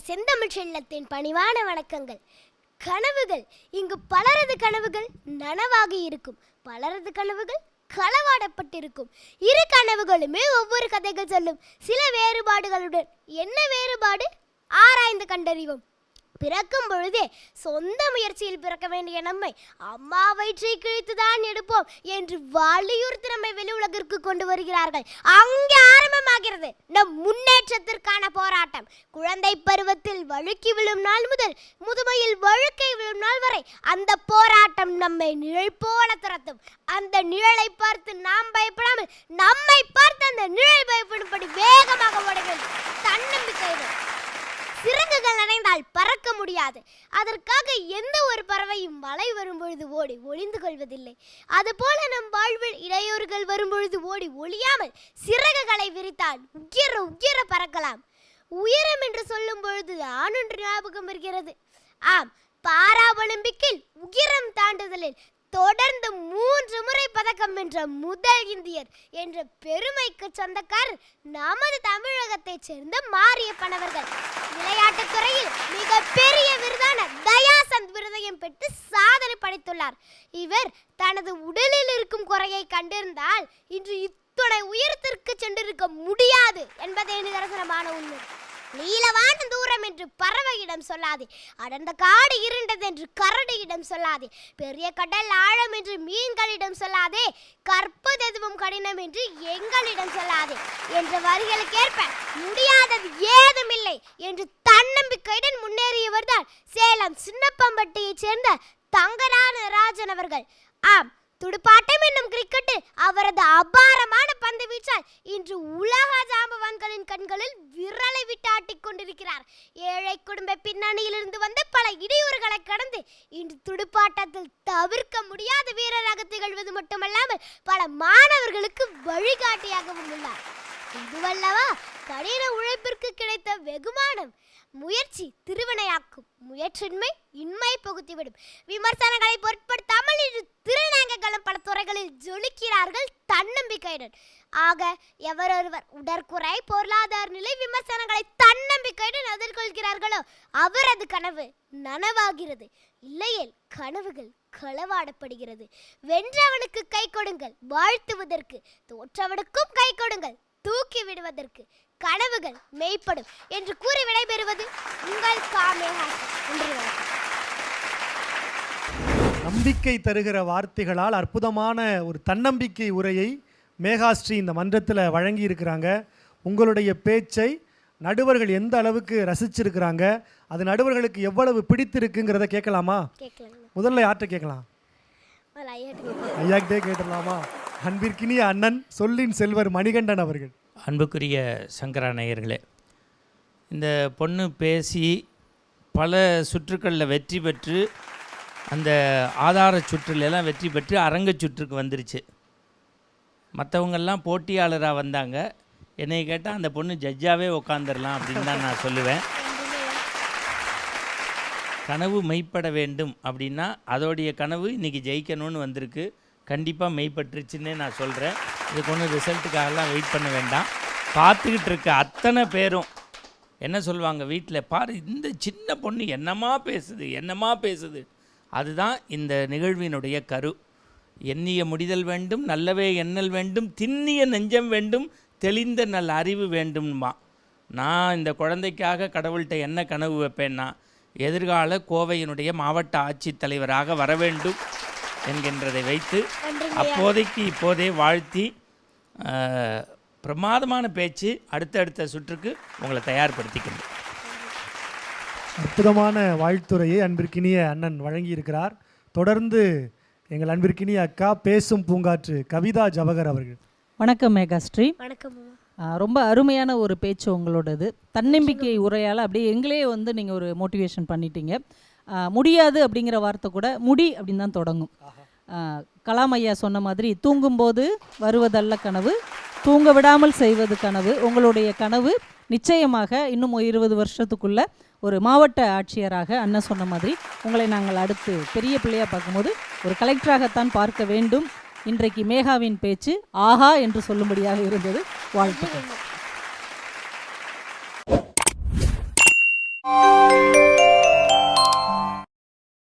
செந்தமிழ் செல்லத்தின் பணிவான வணக்கங்கள். கனவுகள் இங்கு பலரது கனவுகள் நனவாகி இருக்கும். பலரது கனவுகள் களவாடப்பட்டிருக்கும். இரு கனவுகளுமே ஒவ்வொரு கதைகள் சொல்லும். சில வேறுபாடுகளுடன் என்ன வேறுபாடு? ஆராய்ந்து கண்டறிவோம். பிறக்கும் பொழுதே சொந்த முயற்சியில் பிறக்க வேண்டிய நம்மை அம்மா வயிற்றை கிழித்துதான் எடுப்போம் என்று வலியுறுத்தி நம்மை வெளி உலகிற்கு கொண்டு வருகிறார்கள். அங்கே ஆரம்பமாகிறது நம் முன்னேற்றத்திற்கான போராட்டம். குழந்தை பருவத்தில் வழுக்கி விழும் நாள் முதல் முதுமையில் வழுக்கை விழும் நாள் வரை அந்த போராட்டம் நம்மை நிழல் போல துரத்தும். அந்த நிழலை பார்த்து நாம் பயப்படாமல் நம்மை பார்த்து அந்த நிழல் பயப்படும்படி வேகமாக ஓடுகிறது தன்னம்பிக்கை சிறகுகள் அணைந்தால் பறக்க முடியாது. அதற்காக எந்த ஒரு பறவையும் மழை வரும்பொழுது ஓடி ஒளிந்து கொள்வதில்லை. அதுபோல நம் வாழ்வில் இடையூறுகள் வரும்பொழுது ஓடி ஒளியாமல் சிறகுகளை விரித்தால் உயர உயர பறக்கலாம். உயரம் என்று சொல்லும் பொழுது ஆணொன்று ஞாபகம் வருகிறது. ஆம் பாரா ஒலிம்பிக்கில் உயரம் தாண்டுதலில் தொடர்ந்து மூன்று முறை பதக்கம் வென்ற முதல் இந்தியர் என்ற பெருமைக்கு சொந்தக்கார் நமது தமிழகத்தைச் சேர்ந்த மாரியப்பன் அவர்கள். விளையாட்டுத் துறையில் மிகப்பெரிய விருதான தயாசந்த் விருதையும் பெற்று சாதனை படைத்துள்ளார். இவர் தனது உடலில் இருக்கும் குறையை கண்டிருந்தால் இன்று இத்துணை உயரத்திற்கு சென்றிருக்க முடியாது என்பதே நிதர்சனமான உண்மை. நீளவான தூரம் என்று பறவையிடம் சொல்லாதே. அடர்ந்த காடு இருண்டது என்று கரடியிடம் சொல்லாதே. பெரிய கடல் ஆழம் என்று மீன்களிடம் சொல்லாதே. கற்பது எதுவும் கடினம் என்று எங்களிடம் சொல்லாதே. என்ற வரிகளுக்கேற்ப முடியாதது ஏதுமில்லை என்று தன்னம்பிக்கையுடன் முன்னேறியவர்தான் சேலம் சின்னப்பம்பட்டியைச் சேர்ந்த தங்கரான ராஜன் அவர்கள். ஆம் துடுப்பாட்டம் என்னும் கிரிக்கெட்டில் அவரது அபாரமான பந்து வீச்சால் இன்று உலக கண்களில் விரலை விட்டு ஆட்டிக் கொண்டிருக்கிறார். ஏழை குடும்ப பின்னணியிலிருந்து வந்து பல இடையூறுகளை கடந்து இன்று துடுப்பாட்டத்தில் தவிர்க்க முடியாத வீரராக திகழ்வது மட்டுமல்லாமல் பல மாணவர்களுக்கு வழிகாட்டியாகவும் உள்ளார். இதுவல்லவா கடின உழைப்பிற்கு கிடைத்த வெகுமானம் முயற்சி திருவினையாக்கும் முயற்சின்மை இன்மை புகுத்திவிடும். விமர்சனங்களை பொருட்படுத்தாமல் இன்று திருநங்கைகளும் பல துறைகளில் ஜொலிக்கிறார்கள் தன்னம்பிக்கையுடன். ஆக எவரொருவர் உடற்குறை பொருளாதார நிலை விமர்சனங்களை தன்னம்பிக்கையுடன் எதிர்கொள்கிறார்களோ அவரது கனவு நனவாகிறது. இல்லையேல் கனவுகள் களவாடப்படுகிறது. வென்றவனுக்கு கை கொடுங்கள் வாழ்த்துவதற்கு தோற்றவனுக்கும் கை கொடுங்கள். தூக்கி விடுவதற்கு கனவுகள் மெய்ப்படும் என்று கூறி விடைபெறுவது உங்கள் வணக்கம் நம்பிக்கை தருகிற வார்த்தைகளால் அற்புதமான ஒரு தன்னம்பிக்கை உரையை மேகாஸ்ரீ இந்த மன்றத்தில் வழங்கி இருக்கிறாங்க உங்களுடைய பேச்சை நடுவர்கள் எந்த அளவுக்கு ரசிச்சிருக்கிறாங்க அது நடுவர்களுக்கு எவ்வளவு பிடித்திருக்குங்கிறத கேட்கலாமா? முதல்ல யார்கிட்ட கேட்கலாம். ஐயாக்கிட்டே கேட்டுடலாமா? அன்பிற்கினிய அண்ணன் சொல்லின் செல்வர் மணிகண்டன் அவர்கள். அன்புக்குரிய சங்கரநாயர்களே இந்த பொண்ணு பேசி பல சுற்றுக்களில் வெற்றி பெற்று அந்த ஆதார சுற்றுலெல்லாம் வெற்றி பெற்று அரங்க சுற்றுக்கு வந்துருச்சு. மற்றவங்கள்லாம் போட்டியாளராக வந்தாங்க. என்னை கேட்டால் அந்த பொண்ணு ஜட்ஜாகவே உக்காந்துடலாம் அப்படின்னு தான் நான் சொல்லுவேன். கனவு மெய்ப்பட வேண்டும் அப்படின்னா அதோடைய கனவு இன்றைக்கி ஜெயிக்கணும்னு வந்திருக்கு. கண்டிப்பாக மெய்ப்பற்றுச்சுன்னே நான் சொல்கிறேன் இதுக்கு ஒன்றும் ரிசல்ட்டுக்காகலாம் வெயிட் பண்ண வேண்டாம். பார்த்துக்கிட்டு இருக்க அத்தனை பேரும் என்ன சொல்லுவாங்க வீட்டில் பாரு இந்த சின்ன பொண்ணு என்னமா பேசுது என்னமா பேசுது? அதுதான் இந்த நிகழ்வினுடைய கரு. எண்ணிய முடிதல் வேண்டும் நல்லவே எண்ணல் வேண்டும் திண்ணிய நெஞ்சம் வேண்டும் தெளிந்த நல்ல அறிவு வேண்டும்மா. நான் இந்த குழந்தைக்காக கடவுள்கிட்ட என்ன கனவு வைப்பேன்னா எதிர்கால கோவையினுடைய மாவட்ட ஆட்சித்தலைவராக வர வேண்டும். என்கின்றதை வைத்து அப்போதைக்கு இப்போதே வாழ்த்தி பிரமாதமான பேச்சு அடுத்தடுத்த சுற்றுக்கு உங்களை தயார்படுத்திக்கணும். அற்புதமான வாழ்த்துறையை அன்பிற்கினிய அண்ணன் வழங்கியிருக்கிறார். தொடர்ந்து எங்கள் அன்பிற்கினிய அக்கா பேசும் பூங்காற்று கவிதா ஜவஹர் அவர்கள். வணக்கம் மேகாஸ்ரீ வணக்கம் ரொம்ப அருமையான ஒரு பேச்சு உங்களோடது. தன்னம்பிக்கை உரையால் அப்படியே எங்களே வந்து நீங்கள் ஒரு மோட்டிவேஷன் பண்ணிட்டீங்க. முடியாது அப்படிங்கிற வார்த்தை கூட முடி அப்படின்னு தான் தொடங்கும். கலாம் ஐயா சொன்ன மாதிரி தூங்கும்போது வருவதல்ல கனவு தூங்க விடாமல் செய்வது கனவு உங்களுடைய கனவு நிச்சயமாக இன்னும் இருபது வருஷத்துக்குள்ள ஒரு மாவட்ட ஆட்சியராக அண்ணன் சொன்ன மாதிரி உங்களை நாங்கள் அடுத்து பெரிய பிள்ளையாக பார்க்கும்போது ஒரு கலெக்டராகத்தான் பார்க்க வேண்டும். இன்றைக்கு மேகாவின் பேச்சு ஆஹா என்று சொல்லும்படியாக இருந்தது. வாழ்த்துக்கள்.